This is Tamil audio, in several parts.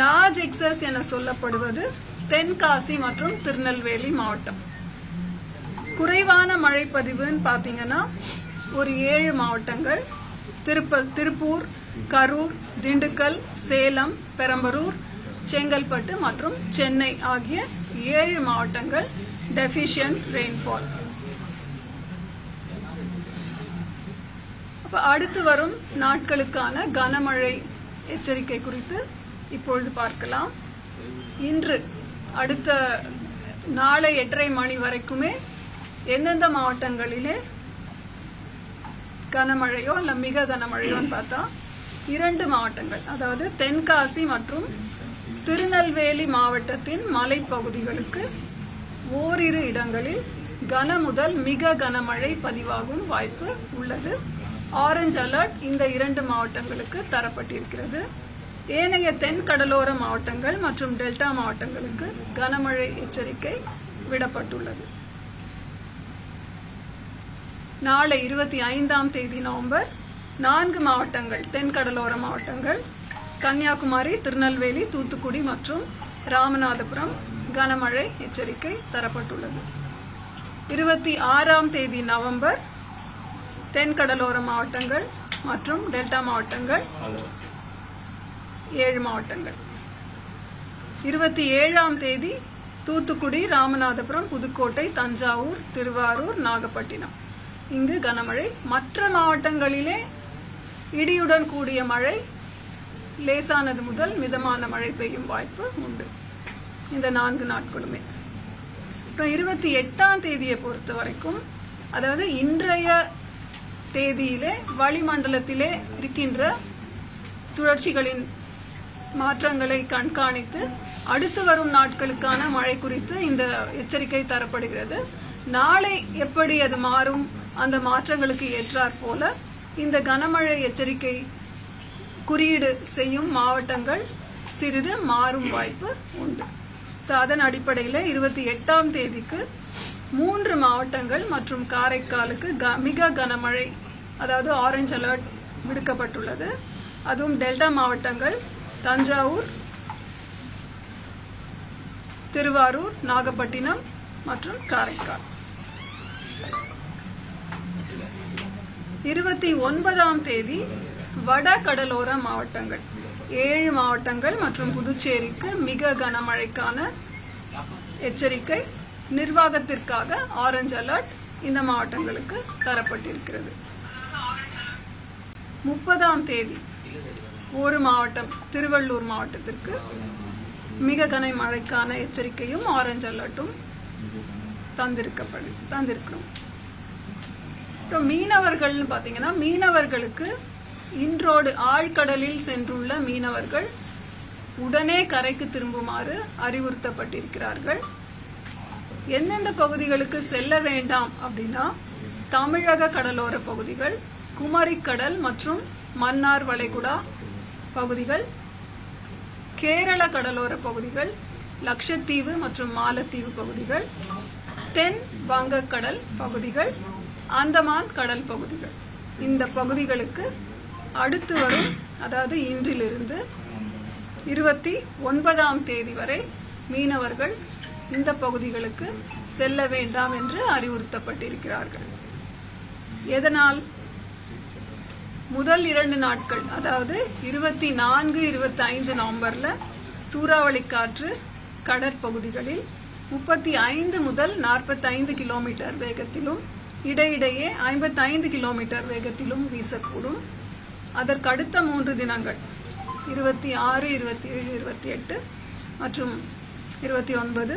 லார்ஜ் எக்ஸஸ் என சொல்லப்படுவது தென்காசி மற்றும் திருநெல்வேலி மாவட்டம். குறைவான மழைப்பதிவுன்னு பார்த்தீங்கன்னா ஒரு ஏழு மாவட்டங்கள். திருப்ப திருப்பூர் கரூர் திண்டுக்கல் சேலம் பெரம்பலூர் செங்கல்பட்டு மற்றும் சென்னை ஆகிய ஏழு மாவட்டங்கள் டெஃபிஷியன்ட் ரெயின்ஃபால் அடுத்து வரும் நாட்களுக்கான கனமழை எச்சரிக்கை குறித்து இப்பொழுது பார்க்கலாம். இன்று அடுத்த நாளை எட்டரை மணி வரைக்குமே எந்தெந்த மாவட்டங்களிலே கனமழையோ இல்ல மிக கனமழையோன்னு பார்த்தா இரண்டு மாவட்டங்கள் அதாவது தென்காசி மற்றும் திருநெல்வேலி மாவட்டத்தின் மலைப்பகுதிகளுக்கு ஓரிரு இடங்களில் கன முதல் மிக கனமழை பதிவாகும் வாய்ப்பு உள்ளது. ஆரஞ்சு அலர்ட் இந்த இரண்டு மாவட்டங்களுக்கு தரப்பட்டிருக்கிறது. ஏனைய தென் கடலோர மாவட்டங்கள் மற்றும் டெல்டா மாவட்டங்களுக்கு கனமழை எச்சரிக்கை விடப்பட்டுள்ளது. நாளை இருபத்தி ஐந்தாம் தேதி நவம்பர் நான்கு மாவட்டங்கள் தென் கடலோர மாவட்டங்கள் கன்னியாகுமரி திருநெல்வேலி தூத்துக்குடி மற்றும் ராமநாதபுரம் கனமழை எச்சரிக்கை தரப்பட்டுள்ளது. இருபத்தி ஆறாம் தேதி நவம்பர் தென் கடலோர மாவட்டங்கள் மற்றும் டெல்டா மாவட்டங்கள் ஏழு மாவட்டங்கள். இருபத்தி ஏழாம் தேதி தூத்துக்குடி ராமநாதபுரம் புதுக்கோட்டை தஞ்சாவூர் திருவாரூர் நாகப்பட்டினம். இங்கு கனமழை. மற்ற மாவட்டங்களிலே இடியுடன் கூடிய மழை. லேசானது முதல் மிதமான மழை பெய்யும் வாய்ப்பு உண்டு. இந்த நான்கு நாட்களுமே. அப்புறம் இருபத்தி எட்டாம் தேதியை பொறுத்த வரைக்கும் அதாவது இன்றைய தேதியிலே வளிமண்டலத்திலே இருக்கின்ற சுழற்சிகளின் மாற்றங்களை கண்காணித்து அடுத்து வரும் நாட்களுக்கான மழை குறித்து இந்த எச்சரிக்கை தரப்படுகிறது. நாளை எப்படி அது மாறும்? அந்த மாற்றங்களுக்கு ஏற்றாற் போல இந்த கனமழை எச்சரிக்கை குறியீடு செய்யும் மாவட்டங்கள் சிறிது மாறும் வாய்ப்பு உண்டு. ஸோ அதன் அடிப்படையில் இருபத்தி எட்டாம் தேதிக்கு மூன்று மாவட்டங்கள் மற்றும் காரைக்காலுக்கு க- மிக கனமழை அதாவது ஆரஞ்ச் அலர்ட் விடுக்கப்பட்டுள்ளது. அதுவும் டெல்டா மாவட்டங்கள் தஞ்சாவூர் திருவாரூர் நாகப்பட்டினம் மற்றும் காரைக்கால். இருபத்தி ஒன்பதாம் தேதி வட கடலோர மாவட்டங்கள். ஏழு மாவட்டங்கள் மற்றும் புதுச்சேரிக்கு மிக கனமழைக்கான எச்சரிக்கை நிர்வாகத்திற்காக ஆரஞ்சு அலர்ட் இந்த மாவட்டங்களுக்கு தரப்பட்டிருக்கிறது. முப்பதாம் தேதி ஒரு மாவட்டம் திருவள்ளூர் மாவட்டத்திற்கு மிக கனை மழைக்கான எச்சரிக்கையும் ஆரஞ்சு அலர்ட்டும் தந்திருக்கப்படு தந்திருக்கிறோம். இப்போ மீனவர்கள்னு பார்த்தீங்கன்னா மீனவர்களுக்கு இன்றோடு ஆழ்கடலில் சென்றுள்ள மீனவர்கள் உடனே கரைக்கு திரும்புமாறு அறிவுறுத்தப்பட்டிருக்கிறார்கள். எந்தெந்த பகுதிகளுக்கு செல்ல வேண்டாம் அப்படின்னா தமிழக கடலோர பகுதிகள் குமரிக்கடல் மற்றும் மன்னார் வளைகுடா பகுதிகள் கேரள கடலோர பகுதிகள் லட்சத்தீவு மற்றும் மாலத்தீவு பகுதிகள் தென் வங்கக்கடல் பகுதிகள் அந்தமான் கடல் பகுதிகள். இந்த பகுதிகளுக்கு அடுத்து வரும் அதாவது இன்றிலிருந்து இருபத்தி ஒன்பதாம் தேதி வரை மீனவர்கள் இந்த பகுதிகளுக்கு செல்ல வேண்டாம் என்று அறிவுறுத்தப்பட்டிருக்கிறார்கள். எதனால் முதல் இரண்டு நாட்கள் அதாவது இருபத்தி நான்கு இருபத்தி ஐந்து நவம்பர்ல சூறாவளி காற்று கடற்பகுதிகளில் முப்பத்தி ஐந்து முதல் நாற்பத்தைந்து கிலோமீட்டர் வேகத்திலும் இடையிடையே ஐம்பத்தைந்து கிலோமீட்டர் வேகத்திலும் வீசக்கூடும். அதற்கு அடுத்த மூன்று தினங்கள் இருபத்தி ஆறு இருபத்தி ஏழு இருபத்தி எட்டு மற்றும் இருபத்தி ஒன்பது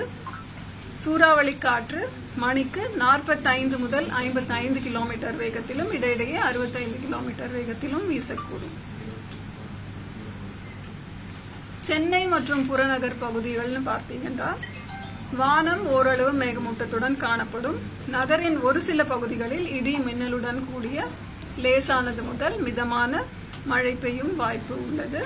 சூறாவளி காற்று மணிக்கு நாற்பத்தைந்து முதல் ஐம்பத்தைந்து கிலோமீட்டர் வேகத்திலும் இடையிடையே அறுபத்தைந்து கிலோமீட்டர் வேகத்திலும் வீசக்கூடும். சென்னை மற்றும் புறநகர் பகுதிகள்னு பார்த்தீங்கன்னா வானம் ஓரளவு மேகமூட்டத்துடன் காணப்படும். நகரின் ஒரு சில பகுதிகளில் இடி மின்னலுடன் கூடிய லேசானது முதல் மிதமான மழை பெய்யும் வாய்ப்பு உள்ளது.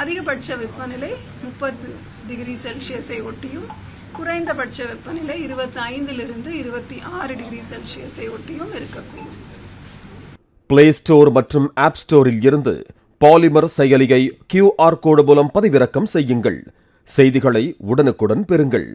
அதிகபட்ச வெப்பநிலை முப்பது டிகிரி செல்சியஸை ஒட்டியும் குறைந்தபட்ச வெப்பநிலை இருபத்தி ஐந்திலிருந்து இருபத்தி ஆறு டிகிரி செல்சியஸை ஒட்டியும் இருக்கக்கூடும். பிளே ஸ்டோர் மற்றும் ஆப் ஸ்டோரில் இருந்து பாலிமர் செயலியை கியூஆர் கோடு மூலம் பதிவிறக்கம் செய்யுங்கள். செய்திகளை உடனுக்குடன் பெறுங்கள்.